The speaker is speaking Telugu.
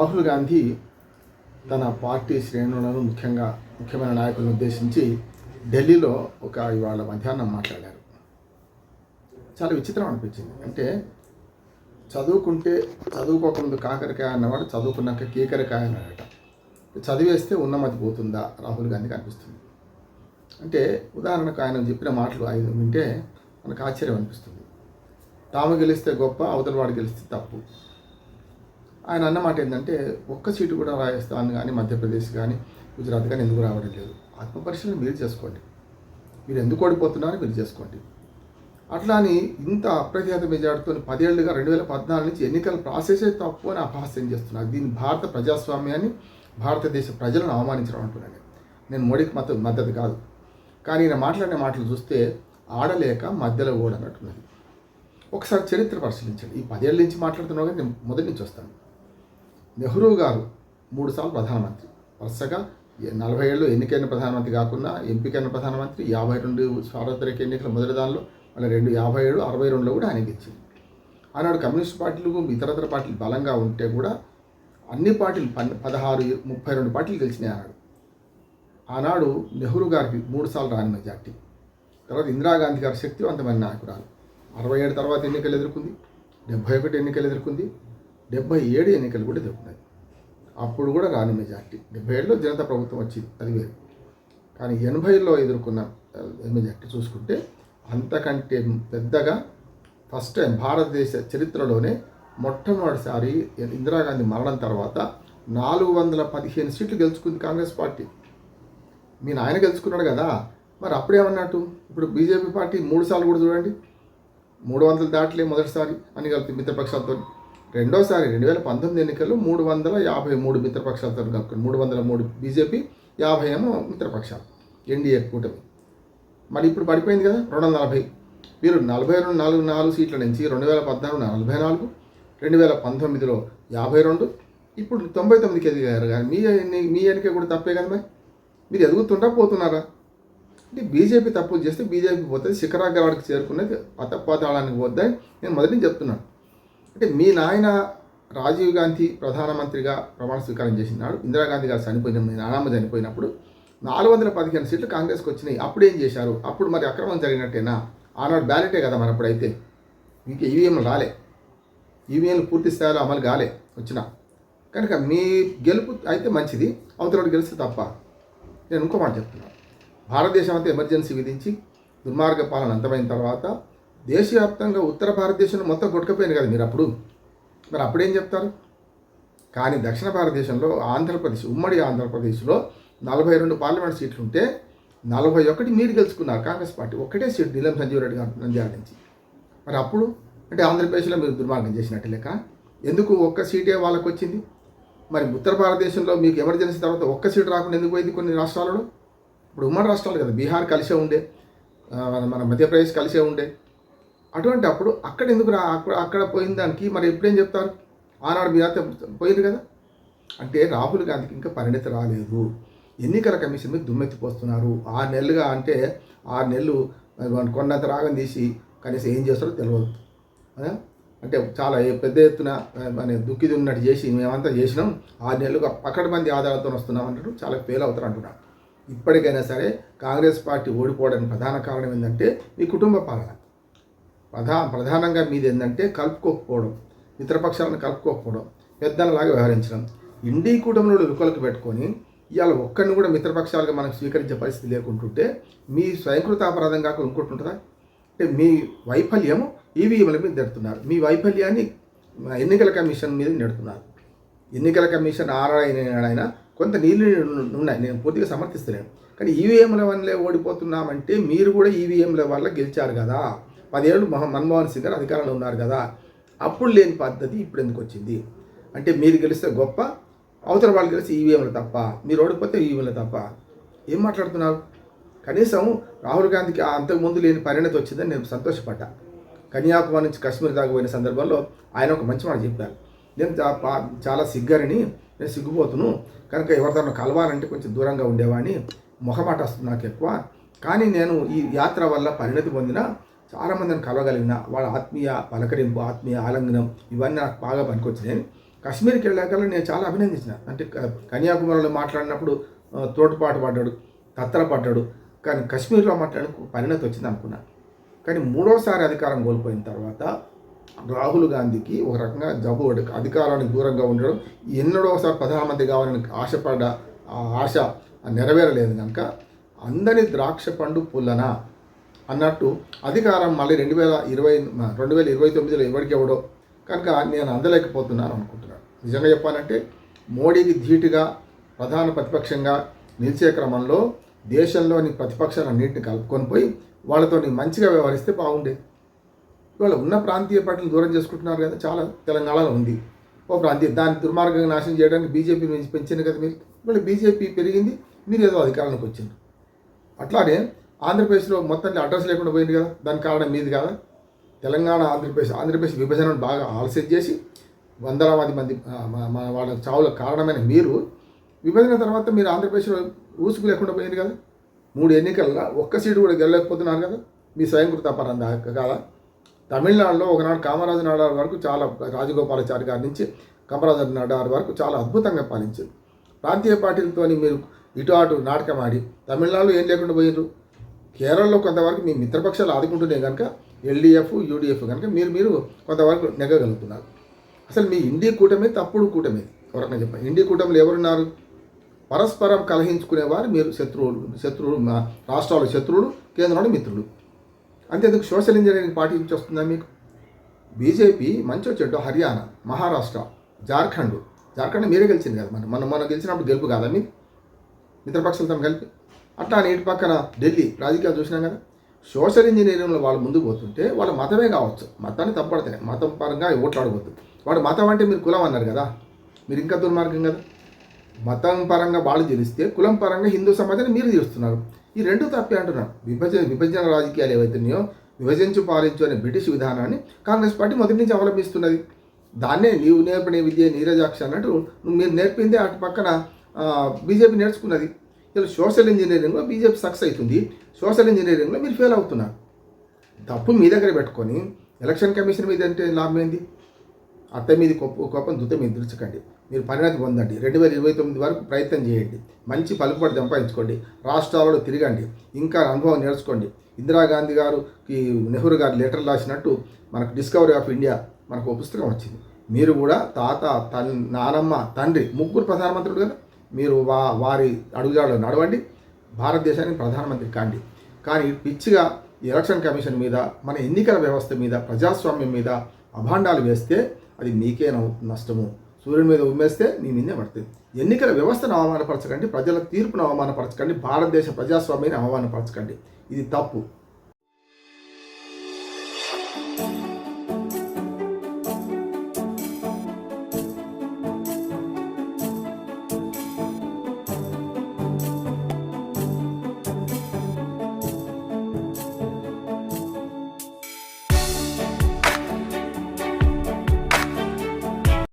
రాహుల్ గాంధీ తన పార్టీ శ్రేణులను ముఖ్యంగా ముఖ్యమైన నాయకులను ఉద్దేశించి ఢిల్లీలో ఒక ఇవాళ మధ్యాహ్నం మాట్లాడారు. చాలా విచిత్రం అనిపించింది. అంటే చదువుకుంటే చదువుకోకముందు కాకరకాయ అన్నవాడు చదువుకున్నాక కీకరకాయ అన్నాడట. చదివేస్తే ఉన్నమతి పోతుందా? రాహుల్ గాంధీకి అనిపిస్తుంది. అంటే ఉదాహరణకు ఆయన చెప్పిన మాటలు ఐదు వింటే మనకు ఆశ్చర్యం అనిపిస్తుంది. తాము గెలిస్తే గొప్ప అవతల వాడు గెలిస్తే తప్పు. ఆయన అన్నమాట ఏంటంటే ఒక్క సీటు కూడా రాజస్థాన్ కానీ మధ్యప్రదేశ్ కానీ గుజరాత్ కానీ ఎందుకు రావడం లేదు? ఆత్మపరిశీలన మీరు చేసుకోండి. మీరు ఎందుకు ఓడిపోతున్నారో మీరు చేసుకోండి. అట్లా అని ఇంత అప్రఖ్యాత మెజార్టీతో పదేళ్ళుగా రెండు వేల పద్నాలుగు నుంచి ఎన్నికల ప్రాసెసే తప్పు అని అపహాస్యం చేస్తున్నారు. దీన్ని భారత ప్రజాస్వామ్యాన్ని భారతదేశ ప్రజలను అవమానించడం అంటున్నాను నేను మోడీకి మత మద్దతు కాదు. కానీ ఈయన మాట్లాడిన మాటలు చూస్తే ఆడలేక మధ్యలో ఓడనట్టున్నది. ఒకసారి చరిత్ర పరిశీలించండి. ఈ పదేళ్ళ నుంచి మాట్లాడుతున్నావు కానీ నేను మొదటి నుంచి వస్తాను. నెహ్రూ గారు మూడుసార్లు ప్రధానమంత్రి. వరుసగా నలభై ఏళ్ళు ఎన్నికైన ప్రధానమంత్రి కాకుండా ఎంపికైన ప్రధానమంత్రి యాభై రెండు సార్వత్రిక ఎన్నికల మొదటి దానిలో మళ్ళీ రెండు యాభై ఏడు అరవై రెండులో కూడా ఆయన గెలిచింది ఆనాడు కమ్యూనిస్ట్ పార్టీలు ఇతరతర పార్టీలు బలంగా ఉంటే కూడా అన్ని పార్టీలు పన్ పదహారు ముప్పై రెండు పార్టీలు గెలిచినాయి ఆనాడు. ఆనాడు నెహ్రూ గారికి మూడుసార్లు రాని మెజార్టీ. తర్వాత ఇందిరాగాంధీ గారి శక్తివంతమైన నాయకురాలు. అరవై ఏడు తర్వాత ఎన్నికలు ఎదుర్కొంది డెబ్భై ఒకటి ఎన్నికలు ఎదుర్కొంది డెబ్భై ఏడు ఎన్నికలు కూడా ఎదుర్కొన్నాయి అప్పుడు కూడా రాని మెజార్టీ. డెబ్బై ఏడులో జనతా ప్రభుత్వం వచ్చింది. అది వేరు. కానీ ఎనభైలో ఎదుర్కొన్న మెజార్టీ చూసుకుంటే అంతకంటే పెద్దగా ఫస్ట్ టైం భారతదేశ చరిత్రలోనే మొట్టమొదటిసారి ఇందిరాగాంధీ మరణం తర్వాత నాలుగు వందల పదిహేను సీట్లు గెలుచుకుంది కాంగ్రెస్ పార్టీ. మీ నాయన గెలుచుకున్నాడు కదా. మరి అప్పుడేమన్నట్టు ఇప్పుడు బీజేపీ పార్టీ మూడు సార్లు కూడా చూడండి. మూడు వందలు దాటలే మొదటిసారి అని కలిపి మిత్రపక్షాలతో రెండోసారి రెండు వేల పంతొమ్మిది ఎన్నికల్లో మూడు వందల యాభై మూడు మిత్రపక్షాలతో కలుపుకొని మూడు వందల మూడు బీజేపీ యాభై ఏమో మిత్రపక్షాలు ఎన్డీఏ కూటమి. మరి ఇప్పుడు పడిపోయింది కదా రెండు వందల నలభై. మీరు నలభై రెండు నాలుగు నాలుగు సీట్ల నుంచి రెండు వేల పద్నాలుగు నలభై నాలుగు రెండు వేల పంతొమ్మిదిలో యాభై రెండు ఇప్పుడు తొంభై తొమ్మిదికి ఎదిగారు కానీ మీ ఎన్ని- మీ ఎన్నిక కూడా తప్పే కదా మరి? మీరు ఎదుగుతుంటా పోతున్నారా? అంటే బీజేపీ తప్పులు చేస్తే బీజేపీ పోతుంది శిఖరాగ్రవాడికి చేరుకునేది పతపాతాళానికి పోద్దని నేను మొదటి నుంచి చెప్తున్నాను. అంటే మీ నాయన రాజీవ్ గాంధీ ప్రధానమంత్రిగా ప్రమాణ స్వీకారం చేసినాడు. ఇందిరాగాంధీ గారు చనిపోయిన మీ నానమ్మ చనిపోయినప్పుడు నాలుగు వందల పదిహేను సీట్లు కాంగ్రెస్కి వచ్చినాయి. అప్పుడు ఏం చేశారు? అప్పుడు మరి అక్రమం జరిగినట్టేనా? ఆనాడు బ్యాలెటే కదా మరి అప్పుడైతే. ఇంకా ఈవీఎంలు రాలే. ఈవీఎంలు పూర్తి స్థాయిలో అమలు కాలే వచ్చిన. కనుక మీ గెలుపు అయితే మంచిది అవతల గెలిస్తే తప్ప. నేను ఇంకో మాట చెప్తున్నాను భారతదేశం అంతా ఎమర్జెన్సీ విధించి దుర్మార్గ పాలన అంతమైన తర్వాత దేశవ్యాప్తంగా ఉత్తర భారతదేశంలో మొత్తం కొట్టుకపోయింది కదా మీరు అప్పుడు. మరి అప్పుడేం చెప్తారు? కానీ దక్షిణ భారతదేశంలో ఆంధ్రప్రదేశ్ ఉమ్మడి ఆంధ్రప్రదేశ్లో నలభై రెండు పార్లమెంట్ సీట్లు ఉంటే నలభై ఒకటి మీరు గెలుచుకున్నారు కాంగ్రెస్ పార్టీ. ఒక్కటే సీట్ నీలం సంజీవ్ రెడ్డి గారు నంద్యాల నుంచి. మరి అప్పుడు? అంటే ఆంధ్రప్రదేశ్లో మీరు దుర్మార్గం చేసినట్టు లెక్క. ఎందుకు ఒక్క సీటే వాళ్ళకు వచ్చింది మరి ఉత్తర భారతదేశంలో మీకు ఎమర్జెన్సీ తర్వాత ఒక్క సీటు రాకుండా ఎందుకు పోయింది కొన్ని రాష్ట్రాలలో? ఇప్పుడు ఉమ్మడి రాష్ట్రాలు కదా బీహార్ కలిసే ఉండే మన మధ్యప్రదేశ్ కలిసే ఉండే. అటువంటి అప్పుడు అక్కడ ఎందుకు రా అక్కడ అక్కడ పోయిన దానికి మరి ఎప్పుడేం చెప్తారు? ఆనాడు మీ అంతా పోయింది కదా? అంటే రాహుల్ గాంధీకి ఇంకా పరిణతి రాలేదు. ఎన్నికల కమిషన్ మీద దుమ్మెత్తిపోస్తున్నారు. ఆరు నెలలుగా అంటే ఆరు నెలలు కొండంత రాగం తీసి కనీసం ఏం చేస్తారో తెలియదు అంటే చాలా పెద్ద ఎత్తున మన దుక్కిది ఉన్నట్టు చేసి మేమంతా చేసినాం. ఆరు నెలలుగా పక్కన మంది ఆధారాలతో వస్తున్నాం అన్నట్టు చాలా ఫెయిల్ అవుతారు అంటున్నారు. ఇప్పటికైనా సరే కాంగ్రెస్ పార్టీ ఓడిపోవడానికి ప్రధాన కారణం ఏంటంటే మీ కుటుంబ పాలన. ప్రధా ప్రధానంగా మీది ఏంటంటే కలుపుకోకపోవడం మిత్రపక్షాలను కలుపుకోకపోవడం పెద్దలలాగా వ్యవహరించడం. ఇండీ కూటమిలో లుకలకు పెట్టుకొని ఇవాళ ఒక్కరిని కూడా మిత్రపక్షాలుగా మనం స్వీకరించే పరిస్థితి లేకుంటుంటే మీ స్వయంకృత అపరాధం కాక ఇంకోటి ఉంటుందా? అంటే మీ వైఫల్యం ఈవీఎంల మీద నెడుతున్నారు. మీ వైఫల్యాన్ని ఎన్నికల కమిషన్ మీద నెడుతున్నారు. ఎన్నికల కమిషన్ ఆరాయన కొంత నీళ్ళు ఉన్నాయి. నేను పూర్తిగా సమర్థిస్తున్నాను కానీ ఈవీఎంల వల్లే ఓడిపోతున్నామంటే మీరు కూడా ఈవీఎంల వల్ల గెలిచారు కదా. పదేళ్ళు మహా మన్మోహన్ సింగ్ గారు అధికారంలో ఉన్నారు కదా. అప్పుడు లేని పద్ధతి ఇప్పుడు ఎందుకు వచ్చింది? అంటే మీరు గెలిస్తే గొప్ప అవతల వాళ్ళు గెలిస్తే ఈవీఎంలు తప్ప మీరు ఓడిపోతే ఈవీఎంలు తప్ప. ఏం మాట్లాడుతున్నారు? కనీసం రాహుల్ గాంధీకి అంతకుముందు లేని పరిణతి వచ్చిందని నేను సంతోషపడ్డా. కన్యాకుమారి నుంచి కాశ్మీర్ దాకా పోయిన సందర్భంలో ఆయన ఒక మంచి మాట చెప్పారు. నేను చాలా సిగ్గరని నేను సిగ్గుపోతును కనుక ఎవరితో కలవాలంటే కొంచెం దూరంగా ఉండేవాడిని. మొహమాట వస్తుంది నాకు ఎక్కువ. కానీ నేను ఈ యాత్ర వల్ల పరిణతి పొందిన చాలామందిని కలవగలిగిన వాళ్ళ ఆత్మీయ పలకరింపు ఆత్మీయ ఆలంగనం ఇవన్నీ నాకు బాగా పనికొచ్చినాయి. కాశ్మీర్కి వెళ్ళాక నేను చాలా అభినందించిన. అంటే కన్యాకుమారిలో మాట్లాడినప్పుడు తోటపాటు పడ్డాడు తత్తర పడ్డాడు. కానీ కాశ్మీర్లో మాట్లాడిన పరిణతి వచ్చింది అనుకున్నా. కానీ మూడోసారి అధికారం కోల్పోయిన తర్వాత రాహుల్ గాంధీకి ఒక రకంగా జబ్బు అధికారానికి దూరంగా ఉండడం ఎన్నడోసారి ప్రధానమంత్రి కావాలని ఆశపడ్డ ఆ ఆశ నెరవేరలేదు కనుక అందరి ద్రాక్ష పండు పుల్లన? అన్నట్టు అధికారం మళ్ళీ రెండు వేల ఇరవై రెండు వేల ఇరవై తొమ్మిదిలో ఎవరికి ఎవడో కనుక నేను అందలేకపోతున్నాను అనుకుంటున్నాను. నిజంగా చెప్పానంటే మోడీకి ధీటుగా ప్రధాన ప్రతిపక్షంగా నిలిచే క్రమంలో దేశంలోని ప్రతిపక్షాలన్నింటిని కలుపుకొని పోయి వాళ్ళతో మంచిగా వ్యవహరిస్తే బాగుండేది ఇవాళ ఉన్న ప్రాంతీయ పార్టీలు దూరం చేసుకుంటున్నారు కదా చాలా తెలంగాణలో ఉంది. ఓ ప్రాంతీయ దాన్ని దుర్మార్గంగా నాశనం చేయడానికి బీజేపీ పెంచింది కదా మీరు. మళ్ళీ బీజేపీ పెరిగింది మీరు ఏదో అధికారంలోకి వచ్చింది అట్లానే ఆంధ్రప్రదేశ్లో మొత్తం అడ్రస్ లేకుండా పోయింది కదా దాని కారణం మీది కదా. తెలంగాణ ఆంధ్రప్రదేశ్ ఆంధ్రప్రదేశ్ విభజనను బాగా ఆలస్యం చేసి వందలాది మంది వాళ్ళ చావులకు కారణమైన మీరు విభజన తర్వాత మీరు ఆంధ్రప్రదేశ్లో ఊసుకు లేకుండా పోయింది కదా. మూడు ఎన్నికల్లో ఒక్క సీటు కూడా గెలలేకపోతున్నారు కదా. మీ స్వయం కృతాపరం కదా? తమిళనాడులో ఒకనాడు కామరాజు నాడార్ వరకు చాలా రాజగోపాలాచారి గారి నుంచి కామరాజు నాడార్ వరకు చాలా అద్భుతంగా పాలించారు. ప్రాంతీయ పార్టీలతోని మీరు ఇటు అటు నాటకం ఆడి తమిళనాడులో ఏం లేకుండా పోయినారు కేరళలో కొంతవరకు మీ మిత్రపక్షాలు ఆదుకుంటున్నాయి కనుక ఎల్డీఎఫ్ యూడీఎఫ్ కనుక మీరు మీరు కొంతవరకు నెగ్గగలుగుతున్నారు. అసలు మీ ఇండి కూటమి తప్పుడు కూటమి. ఎవరన్నా చెప్పండి ఇండి కూటమిలో ఎవరున్నారు? పరస్పరం కలహించుకునేవారు మీరు శత్రువులు శత్రువులు మా శత్రువులు కేంద్రంలో మిత్రులు. అంతేందుకు సోషల్ ఇంజనీరింగ్ పార్టీ నుంచి వస్తుందా మీకు? బీజేపీ మంచి చెడ్డు హర్యానా మహారాష్ట్ర జార్ఖండ్. జార్ఖండ్ మీరే గెలిచింది కదా మనం మనం మనం గెలిచినప్పుడు గెలుపు కాదా మీ మిత్రపక్షాలతో కలిపి? అట్లా నీటి పక్కన ఢిల్లీ రాజకీయాలు చూసినాం కదా. సోషల్ ఇంజనీరింగ్లో వాళ్ళు ముందుకు పోతుంటే వాళ్ళ మతమే కావచ్చు. మతాన్ని తప్పడతాయి మతం పరంగా ఓట్లాడబోద్దు వాడు మతం అంటే మీరు కులం అన్నారు కదా. మీరు ఇంకా దుర్మార్గం కదా. మతం పరంగా వాళ్ళు తెలిస్తే కులం పరంగా హిందూ సమాజాన్ని మీరు తీరుస్తున్నారు ఈ రెండు తప్పే అంటున్నాను విభజన విభజన రాజకీయాలు ఏవైతున్నాయో విభజించు పాలించు అనే బ్రిటిష్ విధానాన్ని కాంగ్రెస్ పార్టీ మొదటి నుంచి అవలంబిస్తున్నది. దాన్నే నీవు నేర్పనే విద్య నీరజాక్ష అన్నట్టు నువ్వు మీరు నేర్పిందే అటు పక్కన బీజేపీ నేర్చుకున్నది. ఇలా సోషల్ ఇంజనీరింగ్లో బీజేపీ సక్సెస్ అవుతుంది. సోషల్ ఇంజనీరింగ్లో మీరు ఫెయిల్ అవుతున్నారు. తప్పు మీ దగ్గర పెట్టుకొని ఎలక్షన్ కమిషన్ మీద అంటే లాభం ఏంది? అత్త మీద గొప్ప కోపం దుత మీద దుర్చకండి మీరు పరిణతి పొందండి. రెండు వేల ఇరవై తొమ్మిది వరకు ప్రయత్నం చేయండి. మంచి పలుకుబడి సంపాదించుకోండి. రాష్ట్రాలలో తిరగండి. ఇంకా అనుభవం నేర్చుకోండి. ఇందిరాగాంధీ గారుకి నెహ్రూ గారు లెటర్ రాసినట్టు మనకు డిస్కవరీ ఆఫ్ ఇండియా మనకు ఒక పుస్తకం వచ్చింది. మీరు కూడా తాత తన్ నానమ్మ తండ్రి ముగ్గురు ప్రధానమంత్రులు కదా? మీరు వా వారి అడుగుజాడలో నడవండి. భారతదేశానికి ప్రధానమంత్రి కాండి. కానీ పిచ్చిగా ఎలక్షన్ కమిషన్ మీద మన ఎన్నికల వ్యవస్థ మీద ప్రజాస్వామ్యం మీద అభాండాలు వేస్తే అది మీకే నష్టము. సూర్యుని మీద ఉమ్మేస్తే నీ మీదే పడుతుంది. ఎన్నికల వ్యవస్థను అవమానపరచకండి ప్రజల తీర్పును అవమానపరచకండి భారతదేశ ప్రజాస్వామ్యాన్ని అవమానపరచకండి. ఇది తప్పు.